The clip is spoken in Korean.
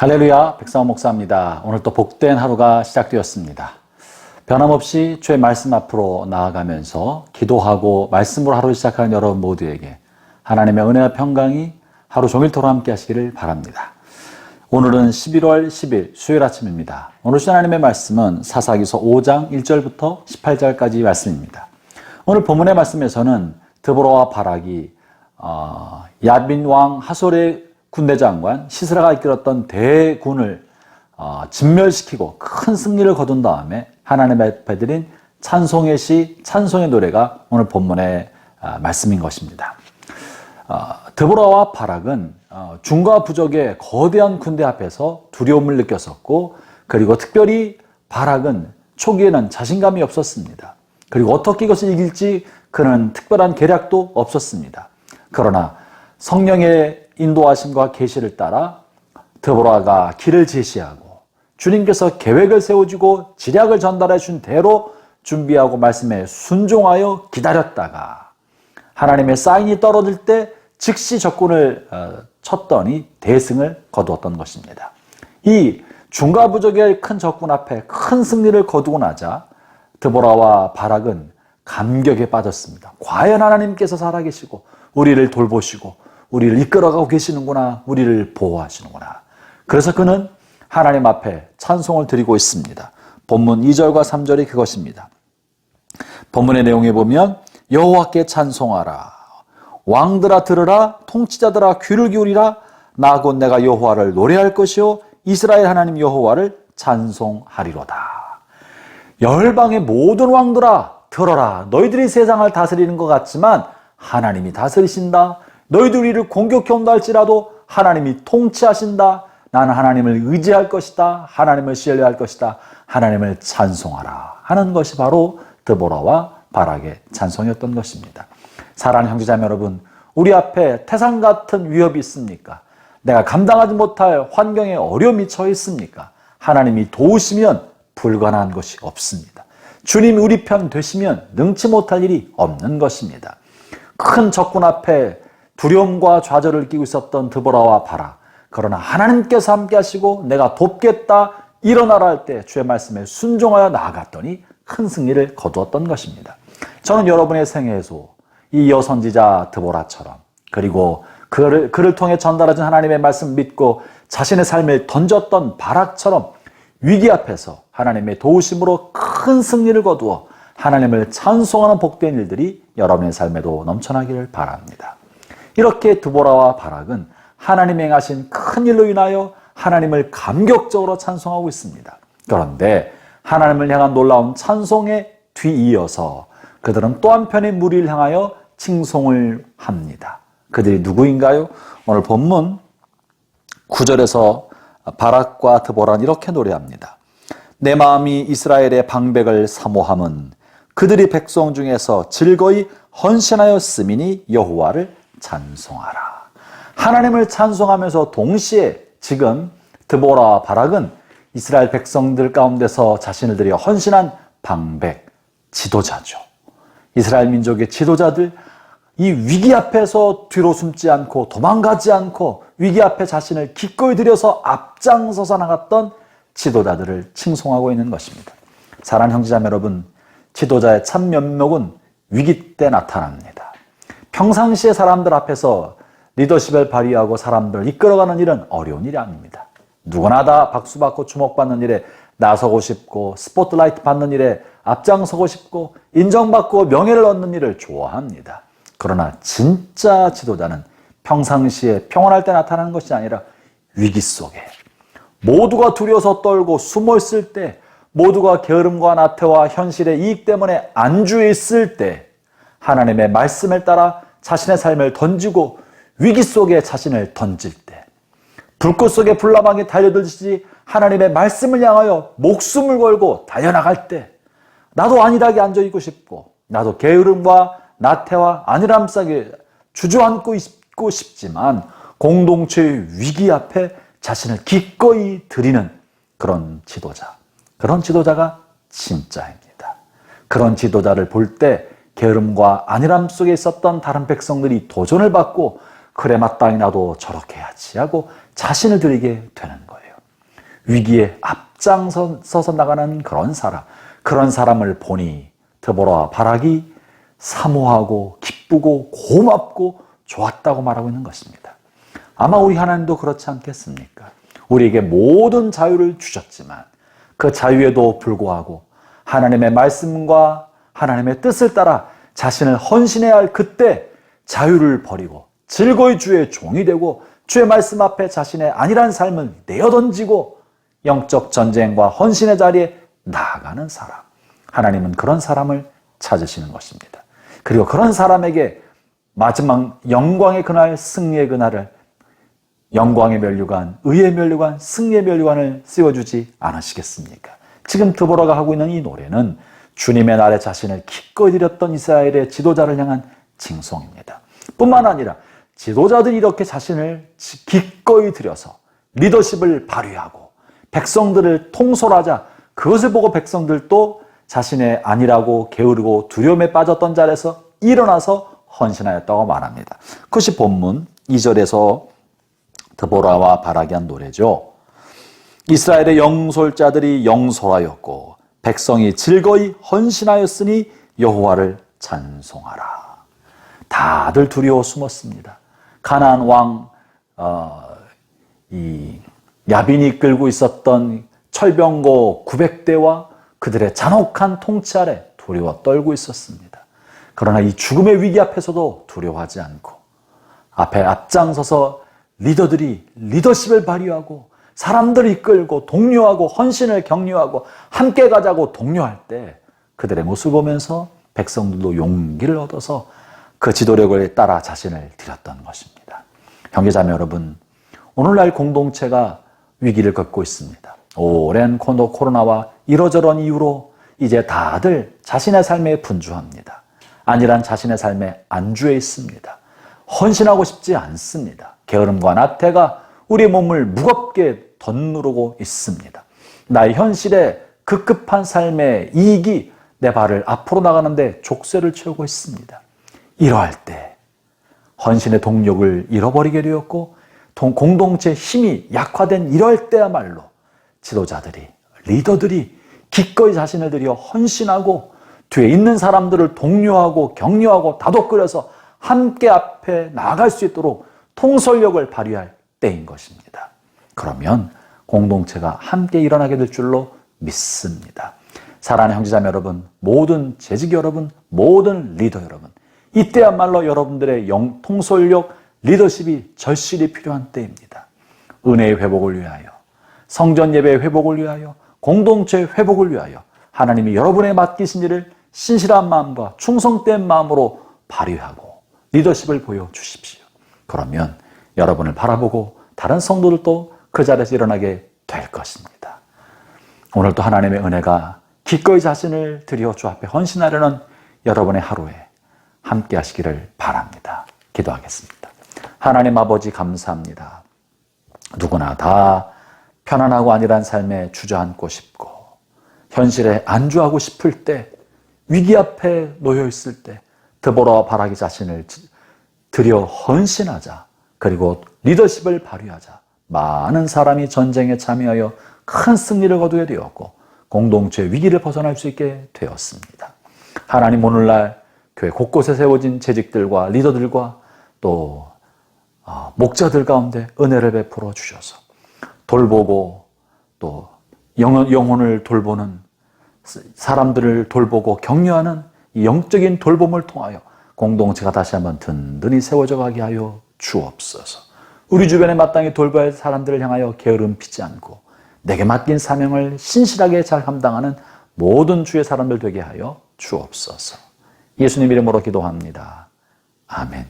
할렐루야, 백사원 목사입니다. 오늘 또 복된 하루가 시작되었습니다. 변함없이 주의 말씀 앞으로 나아가면서 기도하고 말씀으로 하루 시작하는 여러분 모두에게 하나님의 은혜와 평강이 하루 종일토록 함께 하시기를 바랍니다. 오늘은 11월 10일 수요일 아침입니다. 오늘 하나님의 말씀은 사사기서 5장 1절부터 18절까지 말씀입니다. 오늘 본문의 말씀에서는 드보라와 바락이 어, 야빈 왕 하솔의 군대 장관 시스라가 이끌었던 대군을 어, 진멸시키고 큰 승리를 거둔 다음에 하나님의 앞에 드린 찬송의 시, 찬송의 노래가 오늘 본문의 아, 말씀인 것입니다. 어, 드보라와 바락은 어, 중과 부족의 거대한 군대 앞에서 두려움을 느꼈었고 그리고 특별히 바락은 초기에는 자신감이 없었습니다. 그리고 어떻게 이것을 이길지 그는 특별한 계략도 없었습니다. 그러나 성령의 인도하심과 계시를 따라 드보라가 길을 제시하고 주님께서 계획을 세워주고 지략을 전달해 준 대로 준비하고 말씀에 순종하여 기다렸다가 하나님의 사인이 떨어질 때 즉시 적군을 어, 쳤더니 대승을 거두었던 것입니다. 이 중과 부족의 큰 적군 앞에 큰 승리를 거두고 나자 드보라와 바락은 감격에 빠졌습니다. 과연 하나님께서 살아계시고 우리를 돌보시고 우리를 이끌어가고 계시는구나. 우리를 보호하시는구나. 그래서 그는 하나님 앞에 찬송을 드리고 있습니다. 본문 2절과 3절이 그것입니다. 본문의 내용에 보면 여호와께 찬송하라. 왕들아 들으라. 통치자들아 귀를 기울이라. 나 곧 내가 여호와를 노래할 것이요 이스라엘 하나님 여호와를 찬송하리로다. 열방의 모든 왕들아 들어라. 너희들이 세상을 다스리는 것 같지만 하나님이 다스리신다. 너희들 우리를 공격해 온다 할지라도 하나님이 통치하신다. 나는 하나님을 의지할 것이다. 하나님을 신뢰할 것이다. 하나님을 찬송하라. 하는 것이 바로 드보라와 바락의 찬송이었던 것입니다. 사랑하는 형제자매 여러분, 우리 앞에 태산 같은 위협이 있습니까? 내가 감당하지 못할 환경에 어려움이 처해 있습니까? 하나님이 도우시면 불가능한 것이 없습니다. 주님이 우리 편 되시면 능치 못할 일이 없는 것입니다. 큰 적군 앞에 두려움과 좌절을 끼고 있었던 드보라와 바라. 그러나 하나님께서 함께 하시고 내가 돕겠다 일어나라 할 때 주의 말씀에 순종하여 나아갔더니 큰 승리를 거두었던 것입니다. 저는 여러분의 생애에서 이 여선지자 드보라처럼 그리고 그를, 그를 통해 전달하신 하나님의 말씀 믿고 자신의 삶을 던졌던 바락처럼 위기 앞에서 하나님의 도우심으로 큰 승리를 거두어 하나님을 찬송하는 복된 일들이 여러분의 삶에도 넘쳐나기를 바랍니다. 이렇게 드보라와 바락은 하나님이 행하신 큰 일로 인하여 하나님을 감격적으로 찬송하고 있습니다. 그런데 하나님을 향한 놀라운 찬송에 뒤이어서 그들은 또 한편의 무리를 향하여 칭송을 합니다. 그들이 누구인가요? 오늘 본문 9절에서 바락과 드보라는 이렇게 노래합니다. 내 마음이 이스라엘의 방백을 사모함은 그들이 백성 중에서 즐거이 헌신하였음이니 여호와를 찬송하라. 하나님을 찬송하면서 동시에 지금 드보라와 바락은 이스라엘 백성들 가운데서 자신을 들여 헌신한 방백, 지도자죠. 이스라엘 민족의 지도자들, 이 위기 앞에서 뒤로 숨지 않고 도망가지 않고 위기 앞에 자신을 기꺼이 들여서 앞장서서 나갔던 지도자들을 칭송하고 있는 것입니다. 사랑하는 형제자매 여러분, 지도자의 참 면목은 위기 때 나타납니다. 평상시에 사람들 앞에서 리더십을 발휘하고 사람들을 이끌어가는 일은 어려운 일이 아닙니다. 누구나 다 박수받고 주목받는 일에 나서고 싶고 스포트라이트 받는 일에 앞장서고 싶고 인정받고 명예를 얻는 일을 좋아합니다. 그러나 진짜 지도자는 평상시에 평온할 때 나타나는 것이 아니라 위기 속에 모두가 두려워서 떨고 숨어 있을 때 모두가 게으름과 나태와 현실의 이익 때문에 안주해 있을 때 하나님의 말씀을 따라 자신의 삶을 던지고 위기 속에 자신을 던질 때 불꽃 속에 불나방에 달려들듯이 하나님의 말씀을 향하여 목숨을 걸고 달려나갈 때 나도 안일하게 앉아있고 싶고 나도 게으름과 나태와 안일함 속에 주저앉고 있고 싶지만 공동체의 위기 앞에 자신을 기꺼이 드리는 그런 지도자 그런 지도자가 진짜입니다. 그런 지도자를 볼 때 게으름과 안일함 속에 있었던 다른 백성들이 도전을 받고 그래 마땅히 나도 저렇게 해야지 하고 자신을 드리게 되는 거예요. 위기에 앞장서서 나가는 그런 사람, 그런 사람을 보니 드보라와 바락이 사모하고 기쁘고 고맙고 좋았다고 말하고 있는 것입니다. 아마 우리 하나님도 그렇지 않겠습니까? 우리에게 모든 자유를 주셨지만 그 자유에도 불구하고 하나님의 말씀과 하나님의 뜻을 따라 자신을 헌신해야 할 그때 자유를 버리고 즐거이 주의 종이 되고 주의 말씀 앞에 자신의 아니란 삶을 내어던지고 영적 전쟁과 헌신의 자리에 나아가는 사람. 하나님은 그런 사람을 찾으시는 것입니다. 그리고 그런 사람에게 마지막 영광의 그날, 승리의 그날을 영광의 면류관, 의의 면류관, 승리의 면류관을 씌워주지 않으시겠습니까? 지금 드보라가 하고 있는 이 노래는 주님의 날에 자신을 기꺼이 드렸던 이스라엘의 지도자를 향한 징송입니다. 뿐만 아니라 지도자들이 이렇게 자신을 기꺼이 들여서 리더십을 발휘하고 백성들을 통솔하자 그것을 보고 백성들도 자신의 아니라고 게으르고 두려움에 빠졌던 자리에서 일어나서 헌신하였다고 말합니다. 그것이 본문 2절에서 드보라와 바라기 한 노래죠. 이스라엘의 영솔자들이 영솔하였고 백성이 즐거이 헌신하였으니 여호와를 찬송하라. 다들 두려워 숨었습니다. 가나안 왕, 어, 이 야빈이 끌고 있었던 철병고 900대와 그들의 잔혹한 통치 아래 두려워 떨고 있었습니다. 그러나 이 죽음의 위기 앞에서도 두려워하지 않고 앞에 앞장서서 리더들이 리더십을 발휘하고 사람들을 이끌고 독려하고 헌신을 격려하고 함께 가자고 독려할 때 그들의 모습을 보면서 백성들도 용기를 얻어서 그 지도력을 따라 자신을 드렸던 것입니다. 형제자매 여러분, 오늘날 공동체가 위기를 겪고 있습니다. 오랜 코로나와 이러저런 이유로 이제 다들 자신의 삶에 분주합니다. 아니란 자신의 삶에 안주해 있습니다. 헌신하고 싶지 않습니다. 게으름과 나태가 우리 몸을 무겁게 덧누르고 있습니다. 나의 현실에 급급한 삶의 이익이 내 발을 앞으로 나가는데 족쇄를 채우고 있습니다. 이러할 때 헌신의 동력을 잃어버리게 되었고 공동체 힘이 약화된 이럴 때야말로 지도자들이 리더들이 기꺼이 자신을 들여 헌신하고 뒤에 있는 사람들을 독려하고 격려하고 다독거려서 함께 앞에 나아갈 수 있도록 통솔력을 발휘할 때인 것입니다. 그러면 공동체가 함께 일어나게 될 줄로 믿습니다. 사랑하는 형제자매 여러분, 모든 재직 여러분, 모든 리더 여러분, 이때야말로 여러분들의 영 통솔력, 리더십이 절실히 필요한 때입니다. 은혜의 회복을 위하여, 성전 예배의 회복을 위하여, 공동체의 회복을 위하여 하나님이 여러분의 맡기신 일을 신실한 마음과 충성된 마음으로 발휘하고 리더십을 보여주십시오. 그러면 여러분을 바라보고 다른 성도들도 그 자리에서 일어나게 될 것입니다. 오늘도 하나님의 은혜가 기꺼이 자신을 들여 주 앞에 헌신하려는 여러분의 하루에 함께 하시기를 바랍니다. 기도하겠습니다. 하나님 아버지 감사합니다. 누구나 다 편안하고 안일한 삶에 주저앉고 싶고 현실에 안주하고 싶을 때 위기 앞에 놓여 있을 때 드보라와 바라기 자신을 들여 헌신하자 그리고 리더십을 발휘하자 많은 사람이 전쟁에 참여하여 큰 승리를 거두게 되었고 공동체 위기를 벗어날 수 있게 되었습니다. 하나님 오늘날 교회 곳곳에 세워진 재직들과 리더들과 또 어, 목자들 가운데 은혜를 베풀어 주셔서 돌보고 또 영혼을 돌보는 사람들을 돌보고 격려하는 영적인 돌봄을 통하여 공동체가 다시 한번 든든히 세워져 가게 하여 주옵소서. 우리 주변에 마땅히 돌봐야 할 사람들을 향하여 게으름 피지 않고 내게 맡긴 사명을 신실하게 잘 감당하는 모든 주의 사람들 되게 하여 주옵소서. 예수님 이름으로 기도합니다. 아멘.